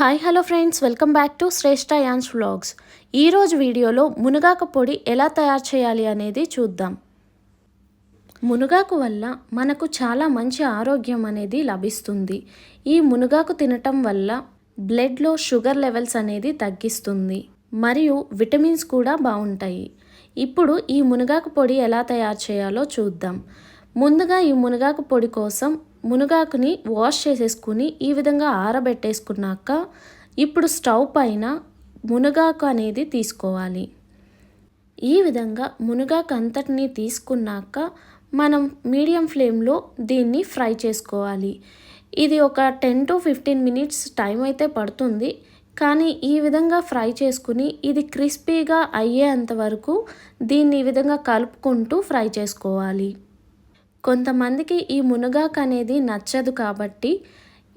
Hi hello friends welcome back to Shreshta yawns vlogs ఈరోజు వీడియోలో మునగాకు పొడి ఎలా తయారు చేయాలి అనేది చూద్దాం. మునగాకు వల్ల మనకు చాలా మంచి ఆరోగ్యం అనేది లభిస్తుంది. ఈ మునగాకు తినటం వల్ల బ్లడ్లో షుగర్ లెవెల్స్ అనేది తగ్గిస్తుంది. మరియు విటమిన్స్ కూడా బాగుంటాయి. ఇప్పుడు ఈ మునగాకు పొడి ఎలా తయారు చేయాలో చూద్దాం. ముందుగా ఈ మునగాకు పొడి కోసం మునగాకుని వాష్ చేసేసుకుని ఈ విధంగా ఆరబెట్టేసుకున్నాక ఇప్పుడు స్టవ్ పైన మునగాకు అనేది తీసుకోవాలి. ఈ విధంగా మునగాకు అంతటినీ తీసుకున్నాక మనం మీడియం ఫ్లేమ్లో దీన్ని ఫ్రై చేసుకోవాలి. ఇది ఒక ten to fifteen minutes time అయితే పడుతుంది. కానీ ఈ విధంగా ఫ్రై చేసుకుని ఇది క్రిస్పీగా అయ్యేంత వరకు దీన్ని ఈ విధంగా కలుపుకుంటూ ఫ్రై చేసుకోవాలి. కొంతమందికి ఈ మునగాకు అనేది నచ్చదు కాబట్టి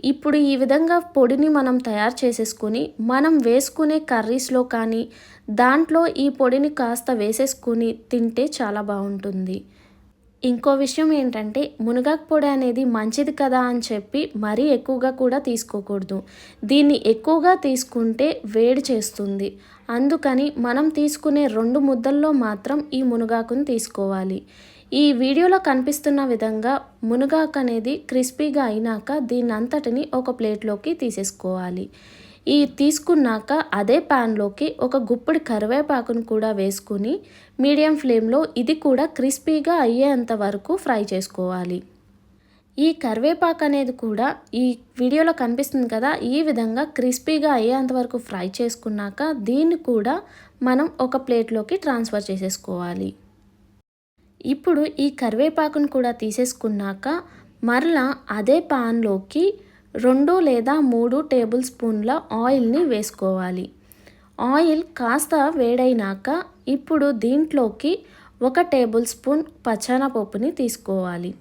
ఇప్పుడు ఈ విధంగా పొడిని మనం తయారు చేసేసుకుని మనం వేసుకునే కర్రీస్లో కానీ దాంట్లో ఈ పొడిని కాస్త వేసేసుకుని తింటే చాలా బాగుంటుంది. ఇంకో విషయం ఏంటంటే మునగాకు పొడి అనేది మంచిది కదా అని చెప్పి మరీ ఎక్కువగా కూడా తీసుకోకూడదు. దీన్ని ఎక్కువగా తీసుకుంటే వేడి చేస్తుంది. అందుకని మనం తీసుకునే రెండు ముద్దల్లో మాత్రం ఈ మునగాకుని తీసుకోవాలి. ఈ వీడియోలో కనిపిస్తున్న విధంగా మునగాకు అనేది క్రిస్పీగా అయినాక దీని అంతటిని ఒక ప్లేట్లోకి తీసేసుకోవాలి. ఈ తీసుకున్నాక అదే ప్యాన్లోకి ఒక గుప్పిడి కరివేపాకును కూడా వేసుకుని మీడియం ఫ్లేమ్లో ఇది కూడా క్రిస్పీగా అయ్యేంత వరకు ఫ్రై చేసుకోవాలి. ఈ కరివేపాకు అనేది కూడా ఈ వీడియోలో కనిపిస్తుంది కదా ఈ విధంగా క్రిస్పీగా అయ్యేంత వరకు ఫ్రై చేసుకున్నాక దీన్ని కూడా మనం ఒక ప్లేట్లోకి ట్రాన్స్ఫర్ చేసేసుకోవాలి. ఇప్పుడు ఈ కరివేపాకును కూడా తీసేసుకున్నాక మరలా అదే పాన్లోకి రెండు లేదా మూడు టేబుల్ స్పూన్ల ఆయిల్ని వేసుకోవాలి. ఆయిల్ కాస్త వేడైనాక ఇప్పుడు దీంట్లోకి ఒక టేబుల్ స్పూన్ పచ్చనపప్పుని తీసుకోవాలి.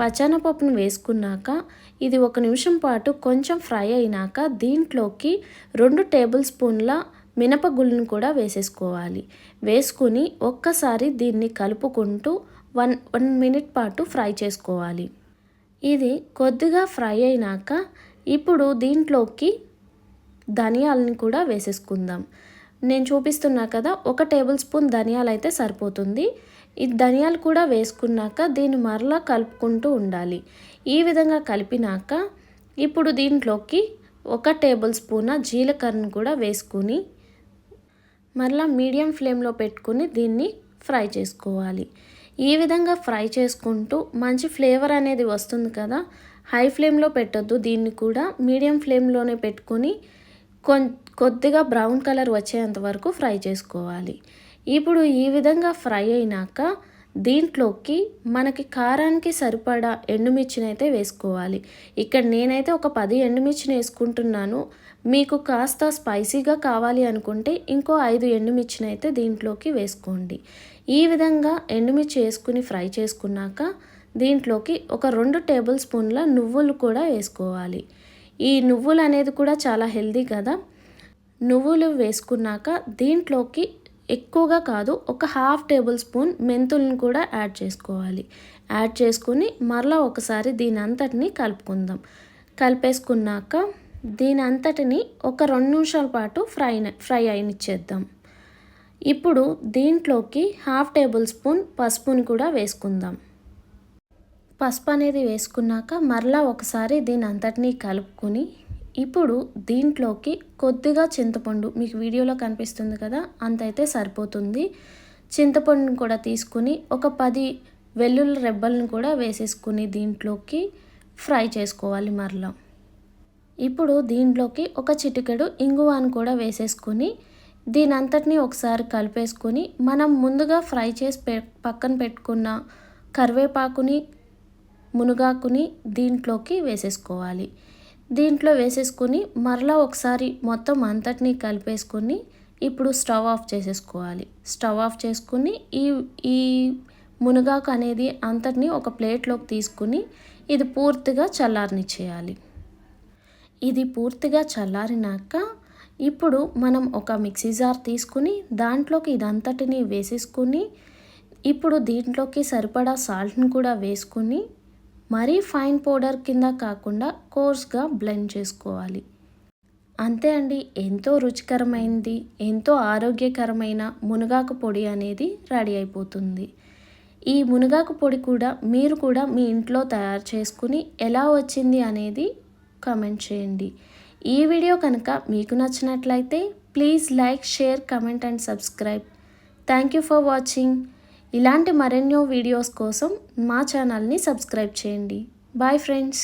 పచ్చనపప్పును వేసుకున్నాక ఇది ఒక నిమిషం పాటు కొంచెం ఫ్రై అయినాక దీంట్లోకి రెండు టేబుల్ స్పూన్ల మినపగుళ్ళను కూడా వేసేసుకోవాలి. వేసుకుని ఒక్కసారి దీన్ని కలుపుకుంటూ వన్ వన్ మినిట్ పాటు ఫ్రై చేసుకోవాలి. ఇది కొద్దిగా ఫ్రై అయినాక ఇప్పుడు దీంట్లోకి ధనియాలని కూడా వేసేసుకుందాం. నేను చూపిస్తున్నా కదా ఒక టేబుల్ స్పూన్ ధనియాలు అయితే సరిపోతుంది. ఈ ధనియాలు కూడా వేసుకున్నాక దీన్ని మరలా కలుపుకుంటూ ఉండాలి. ఈ విధంగా కలిపినాక ఇప్పుడు దీంట్లోకి ఒక టేబుల్ స్పూన్ జీలకర్రను కూడా వేసుకుని మరలా మీడియం ఫ్లేమ్లో పెట్టుకుని దీన్ని ఫ్రై చేసుకోవాలి. ఈ విధంగా ఫ్రై చేసుకుంటూ మంచి ఫ్లేవర్ అనేది వస్తుంది కదా హై ఫ్లేమ్లో పెట్టొద్దు. దీన్ని కూడా మీడియం ఫ్లేమ్లోనే పెట్టుకొని కొద్దిగా బ్రౌన్ కలర్ వచ్చేంత వరకు ఫ్రై చేసుకోవాలి. ఇప్పుడు ఈ విధంగా ఫ్రై అయినాక దీంట్లోకి మనకి కారానికి సరిపడా ఎండుమిర్చిని అయితే వేసుకోవాలి. ఇక్కడ నేనైతే ఒక పది ఎండుమిర్చిని వేసుకుంటున్నాను. మీకు కాస్త స్పైసీగా కావాలి అనుకుంటే ఇంకో ఐదు ఎండుమిర్చిని అయితే దీంట్లోకి వేసుకోండి. ఈ విధంగా ఎండుమిర్చి వేసుకుని ఫ్రై చేసుకున్నాక దీంట్లోకి ఒక రెండు టేబుల్ స్పూన్ల నువ్వులు కూడా వేసుకోవాలి. ఈ నువ్వులు అనేది కూడా చాలా హెల్దీ కదా. నువ్వులు వేసుకున్నాక దీంట్లోకి ఎక్కువగా కాదు ఒక హాఫ్ టేబుల్ స్పూన్ మెంతులను కూడా యాడ్ చేసుకోవాలి. యాడ్ చేసుకుని మరలా ఒకసారి దీని అంతటిని కలుపుకుందాం. కలిపేసుకున్నాక దీని అంతటిని ఒక రెండు నిమిషాల పాటు ఫ్రై ఫ్రై అయినిచ్చేద్దాం. ఇప్పుడు దీంట్లోకి హాఫ్ టేబుల్ స్పూన్ పసుపుని కూడా వేసుకుందాం. పసుపు అనేది వేసుకున్నాక మరలా ఒకసారి దీని అంతటినీ కలుపుకొని ఇప్పుడు దీంట్లోకి కొద్దిగా చింతపండు మీకు వీడియోలో కనిపిస్తుంది కదా అంత అయితే సరిపోతుంది. చింతపండుని కూడా తీసుకుని ఒక పది వెల్లుల్లి రెబ్బలను కూడా వేసేసుకుని దీంట్లోకి ఫ్రై చేసుకోవాలి మరలా. ఇప్పుడు దీంట్లోకి ఒక చిటికెడు ఇంగువాను కూడా వేసేసుకొని దీని అంతటిని ఒకసారి కలిపేసుకొని మనం ముందుగా ఫ్రై చేసి పె పక్కన పెట్టుకున్న కరివేపాకుని మునగాకుని దీంట్లోకి వేసేసుకోవాలి. దీంట్లో వేసేసుకొని మరలా ఒకసారి మొత్తం అంతటినీ కలిపేసుకొని ఇప్పుడు స్టవ్ ఆఫ్ చేసేసుకోవాలి. స్టవ్ ఆఫ్ చేసుకుని ఈ ఈ మునగాకు అనేది అంతటినీ ఒక ప్లేట్లోకి తీసుకుని ఇది పూర్తిగా చల్లారనిచ్చేయాలి. ఇది పూర్తిగా చల్లారినాక ఇప్పుడు మనం ఒక మిక్సీ జార్ తీసుకుని దాంట్లోకి ఇదంతటిని వేసేసుకుని ఇప్పుడు దీంట్లోకి సరిపడా సాల్ట్ని కూడా వేసుకుని మరీ ఫైన్ పౌడర్ కింద కాకుండా కోర్స్గా బ్లెండ్ చేసుకోవాలి. అంతే అండి ఎంతో రుచికరమైనది ఎంతో ఆరోగ్యకరమైన మునగాకు పొడి అనేది రెడీ అయిపోతుంది. ఈ మునగాకు పొడి కూడా మీరు కూడా మీ ఇంట్లో తయారు చేసుకుని ఎలా వచ్చింది అనేది కమెంట్ చేయండి. ఈ వీడియో కనుక మీకు నచ్చినట్లయితే please like share comment and subscribe. Thank you for watching. ఇలాంటి మరెన్నో వీడియోస్ కోసం మా ఛానల్ని సబ్స్క్రైబ్ చేయండి. Bye friends